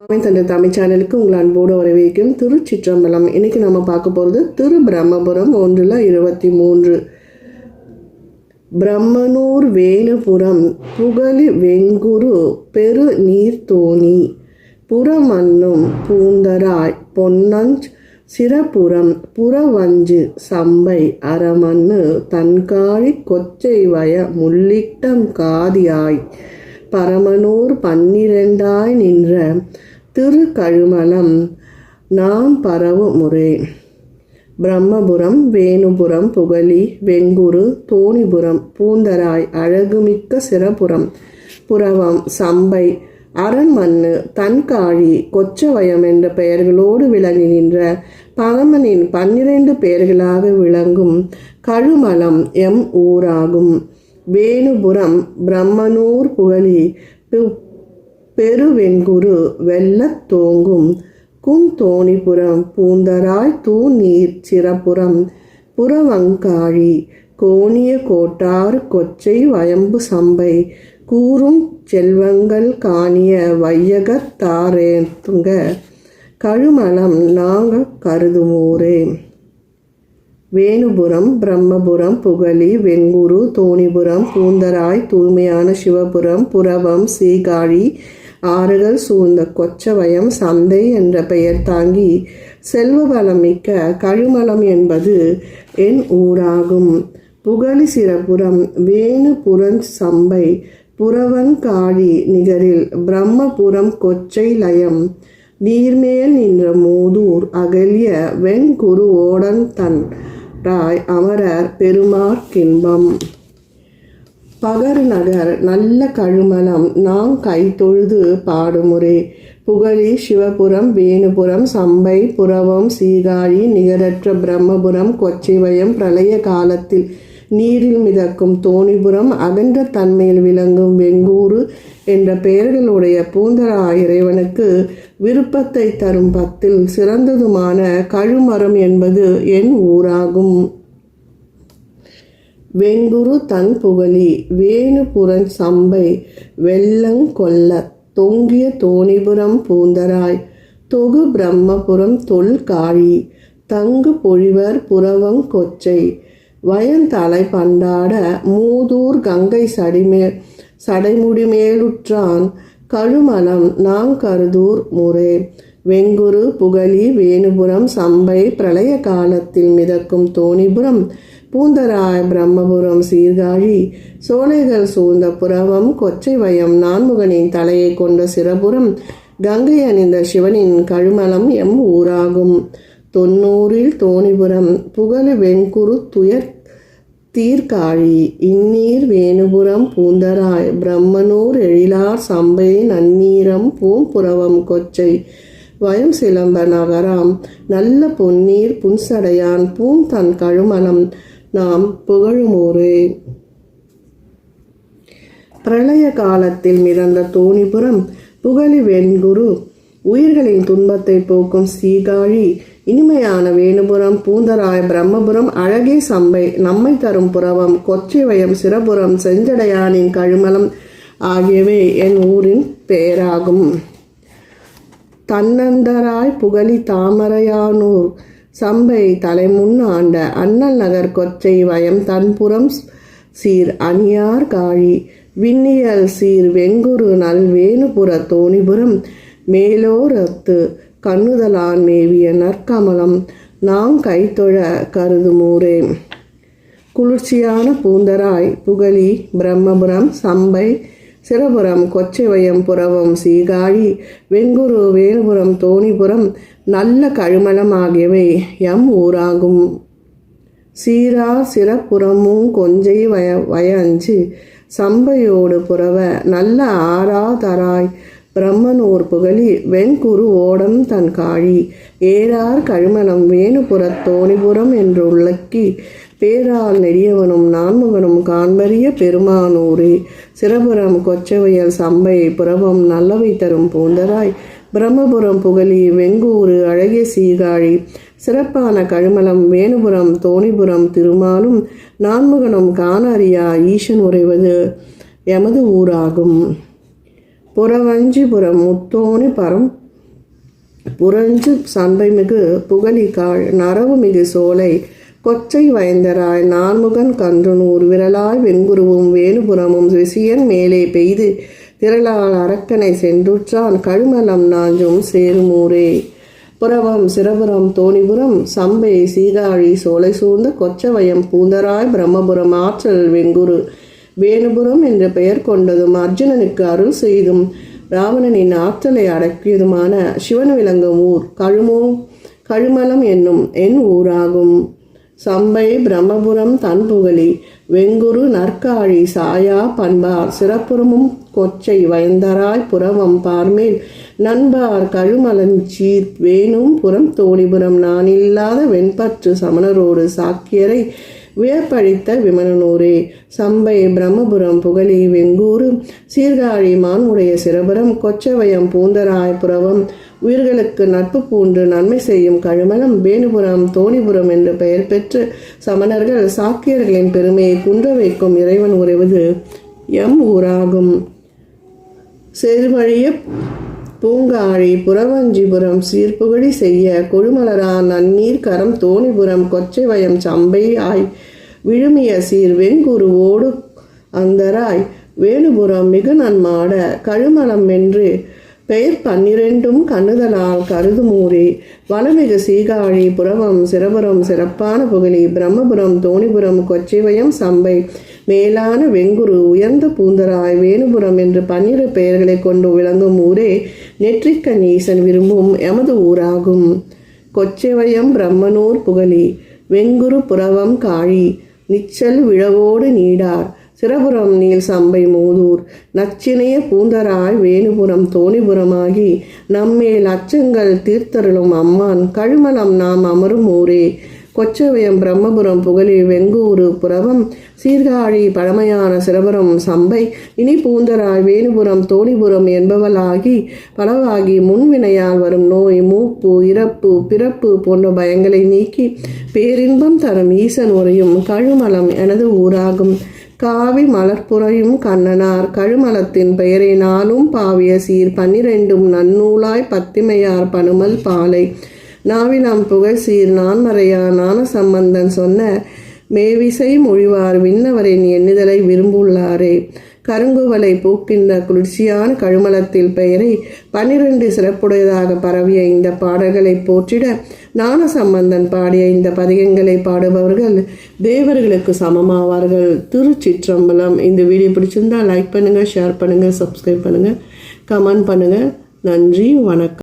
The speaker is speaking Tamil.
தமிழ் தந்த தமிழ் சேனலுக்கு உங்கள் அன்போடு வரவேற்கும் திருச்சிற்றம்பலம். இன்னைக்கு நம்ம பார்க்க போகிறது திரு பிரம்மபுரம் ஒன்றில் இருபத்தி மூன்று. பிரம்மனூர் வேணுபுரம் புகழி வெங்குரு பெரு நீர்த்தோணி புறமன்னும் பூந்தராய் பொன்னஞ்ச் சிறப்புறம் புறவஞ்சு சம்பை அரமண்ணு தன்காழி கொச்சை வய முள்ளிட்டம் காதியாய் பரமனூர் பன்னிரண்டாய் நின்ற திரு கழுமலம் நாம் பரவு முறை. பிரம்மபுரம் வேணுபுரம் புகழி வெங்குரு தோணிபுரம் பூந்தராய் அழகுமிக்க சிறப்புறம் புறவம் சம்பை அரண்மண்ணு தன்காழி கொச்சவயம் என்ற பெயர்களோடு விளங்குகின்ற பரமனின் பன்னிரண்டு பெயர்களாக விளங்கும் கழுமலம் எம் ஊராகும். வேணுபுரம் பிரம்மனூர் புகழி பெருவெண்குரு வெள்ளத் தோங்கும். குந்தோணிபுரம் பூந்தராய் தூநீர் சிறப்புறம். புறவங்காழி கோணிய கோட்டார் கொச்சை வயம்பு சம்பை. கூறும் செல்வங்கள் காணிய வையகத்தாரேத்துங்க கழுமலம் நாங்கள் கருதுமோரே வேணுபுரம் பிரம்மபுரம் புகழி வெங்குரு தோணிபுரம் பூந்தராய் தூய்மையான சிவபுரம் புறவம் சீகாழி ஆறுகள் சூழ்ந்த கொச்சவயம் சந்தை என்ற பெயர் தாங்கி செல்வபலம் மிக்க கழுமலம் என்பது என் ஊராகும். புகழி சிறப்புறம் வேணுபுரம் சம்பை புறவங்காழி நிகரில் பிரம்மபுரம் கொச்சை லயம் நீர்மேல் நின்ற மூதூர் அகலிய வெண்குரு ஓடன் தன் ராய் அமரர் பெருமார்க்கின்பம் பகர் நகர் நல்ல கழுமலம் நாம் கை தொழுது பாடுமுறை. புகழி சிவபுரம் வேணுபுரம் சம்பை புறவம் சீகாழி நிகரற்ற பிரம்மபுரம் கொச்சிவயம் பிரளய காலத்தில் நீரில் மிதக்கும் தோணிபுரம் அகன்ற தன்மையில் விளங்கும் வெங்கூரு என்ற பெயர்களுடைய பூந்தரா இறைவனுக்கு விருப்பத்தை தரும் பத்தில் சிறந்ததுமான கழுமரம் என்பது என் ஊராகும். வெங்குரு தன் புகழி வேணுபுரன் சம்பை வெள்ளங்கொல்ல தொங்கிய தோணிபுரம் பூந்தராய் தொகு பிரம்மபுரம் தொல்காழி தங்கு பொழிவர் புறவங் கொச்சை வயந்தலை பண்டாட மூதூர் கங்கை சடிமே சடைமுடி மேலுற்றான் கழுமலம் நாங்கருதூர் முறை. வெங்குரு புகழி வேணுபுரம் சம்பை பிரளய காலத்தில் மிதக்கும் தோணிபுரம் பூந்தராய பிரம்மபுரம் சீர்காழி சோலைகள் சூழ்ந்த புறவம் கொச்சை வயம் நான்முகனின் தலையை கொண்ட சிறபுரம் கங்கை அணிந்த சிவனின் கழுமலம் எம் ஊராகும். தொன்னூறில் தோணிபுரம் புகழ் வெண்குரு துயர் தீர்காழி இந்நீர் வேணுபுரம் பூந்தராய் பிரம்மனூர் எழிலார் சம்பை நன்னீரம் பூம்புறவம் கொச்சை வயம் சிலம்ப நகராம் நல்ல பொன்னீர் புன்சடையான் பூந்தன் கழுமணம் நாம் புகழுமூரே. பிரளய காலத்தில் மிதந்த தோணிபுரம் புகழி வெண்குரு உயிர்களின் துன்பத்தை போக்கும் சீகாழி இனிமையான வேணுபுரம் பூந்தராய் பிரம்மபுரம் அழகே சம்பை நம்மை தரும் புறவம் கொச்சைவயம் சிறபுரம் செஞ்சடையானின் கழுமலம் ஆகியவை என் ஊரின் பெயராகும் தன்னந்தராய் புகழி தாமரையானூர் சம்பை தலைமுன் ஆண்ட அண்ணல் நகர் கொச்சை வயம் தன்புறம் சீர் அணியார் காழி விண்ணியல் சீர் வெங்குரு நல் வேணுபுர தோணிபுரம் மேலோரத்து கண்ணுதலான் மேவிய நற்கமலம் நாம் கைத்தொழ கருதுமூரே. குளிர்ச்சியான பூந்தராய் புகழி பிரம்மபுரம் சம்பை சிறபுரம் கொச்சைவயம் புறவம் சீகாழி வெங்குரு வேணுபுரம் தோணிபுரம் நல்ல கழுமலம் ஆகியவை எம் ஊராகும். சீரா சிறப்புறமும் கொஞ்சை வய வயஞ்சு சம்பையோடு புறவ நல்ல ஆறாதராய் பிரம்மனூர் புகழி வெண்குரு ஓடம் தன் காழி. ஏறார் கழுமலம் வேணுபுறத் தோணிபுரம் என்று உள்ளக்கி. பேரால் நெடியவனும் நான்முகனும் காண்பறிய பெருமானூரே. சிறபுரம் கொச்சவையல் சம்பை புறவம் நல்லவை தரும் பூந்தராய். பிரம்மபுரம் புகழி வெங்கூரு அழகிய சீகாழி சிறப்பான கழுமலம் வேணுபுரம் தோணிபுரம் திருமாலும் நான்முகனும் காண அறியா ஈசன் உறைவது எமது ஊராகும். புறவஞ்சிபுரம் முத்தோணி பரம். புரஞ்சு சண்பைமிகு புகழிகாள் நரவுமிகு சோலை கொச்சை வயந்தராய் நான்முகன் கன்றுனூர் விரலாய் வெண்குருவும் வேணுபுறமும் விசியன் மேலே பெய்து திரளால் அரக்கனை சென்றுற்றான் கழுமலம் நாஞ்சும் சேருமூரே. புறவம் சிரபுரம் தோணிபுரம் சம்பை சீதாழி சோலை சூழ்ந்த கொச்சவயம் பூந்தராய் பிரம்மபுரம் ஆற்றல் வெங்குரு வேணுபுரம் என்ற பெயர் கொண்டதும் அர்ஜுனனுக்கு அருள் செய்தும் ராவணனின் ஆற்றலை அடக்கியதுமான சிவன் விளங்கும் ஊர் கழுமோ கழுமலம் என்னும் என் ஊராகும். சம்பை பிரம்மபுரம் தன்புகழி வெங்குரு நற்காழி சாயா பண்பார் சிறப்புறமும் கொச்சை வயந்தராய் புறவம் பார்மேல் நண்பார் கழுமலஞ்சீர் வேணும் புறம் தோணிபுரம் நான் இல்லாத வெண்பற்று சமணரோடு சாக்கியரை வியப்பழித்த விமனனூரே சம்பை பிரம்மபுரம் புகழி வெங்கூரு சீர்காழி மான்முடைய சிரபுரம் கொச்சவயம் பூந்தராயபுரவம் உயிர்களுக்கு நட்பு பூண்டு நன்மை செய்யும் கழுமலம் வேணுபுரம் தோணிபுரம் என்று பெயர் பெற்று சமணர்கள் சாக்கியர்களின் பெருமையை குன்ற வைக்கும் இறைவன் உறைவது எம் ஊராகும். செருவழிய பூங்காழி புறவஞ்சிபுரம் சீர்புகழி செய்ய கொழுமலரா நன்னீர் கரம் தோணிபுரம் கொச்சைவயம் சம்பை ஆய் விழுமிய சீர் வெங்குருவோடு அந்தராய் வேணுபுரம் மிகு நன்மாட கழுமலம் என்று பெயர் பன்னிரெண்டும் கண்ணுதலால் கருதுமூரே. வனமிகு சீகாழி புறவம் சிரபுரம் சிறப்பான புகழி பிரம்மபுரம் தோணிபுரம் கொச்சிவயம் சம்பை மேலான வெங்குரு உயர்ந்த பூந்தராய் வேணுபுரம் என்று பன்னிரு பெயர்களை கொண்டு விளங்கும் ஊரே. நெற்றிக்கணேசன் விரும்பும் எமது ஊராகும். கொச்சைவயம் பிரம்மனூர் புகழி வெங்குரு புறவம் காழி நிச்சல் விழவோடு நீடார். சிறபுரம் நீல் சம்பை மூதூர் நச்சினைய பூந்தராய் வேணுபுரம் தோணிபுரமாகி நம்மேல் அச்சங்கள் தீர்த்தருளும் அம்மான் கழுமலம் நாம் அமரும் ஊரே. கொச்சவயம் பிரம்மபுரம் புகழி வெங்கூரு புறவம் சீர்காழி பழமையான சிரபுரம் சம்பை இனி பூந்தராய் வேணுபுரம் தோணிபுரம் என்பவளாகி பலவாகி முன்வினையால் வரும் நோய் மூப்பு இறப்பு பிறப்பு போன்ற பயங்களை நீக்கி பேரின்பம் தரும் ஈசன் உரையும் கழுமலம் எனது ஊராகும். காவி மலர்புறையும் கண்ணனார் கழுமலத்தின் பெயரை நாளும் பாவிய சீர் பன்னிரெண்டும் நன்னூலாய் பத்திமையார் பனுமல் பாலை. நாவிலாம் புகழ் சீர் நான்மறையா ஞான சம்பந்தன் சொன்ன மேவிசை மொழிவார் விண்ணவரின் எண்ணுதலை விரும்புள்ளாரே. கருங்குவலை பூக்கின்ற குளிர்ச்சியான கழுமலத்தில் பெயரை பன்னிரண்டு சிறப்புடையதாக பரவிய இந்த பாடல்களை போற்றிட ஞான சம்பந்தன் பாடிய இந்த பதிகங்களை பாடுபவர்கள் தேவர்களுக்கு சமமாவார்கள். திருச்சிற்றம்பலம். இந்த வீடியோ பிடிச்சிருந்தா லைக் பண்ணுங்கள் ஷேர் பண்ணுங்கள் சப்ஸ்கிரைப் பண்ணுங்கள் கமெண்ட் பண்ணுங்கள் நன்றி வணக்கம்.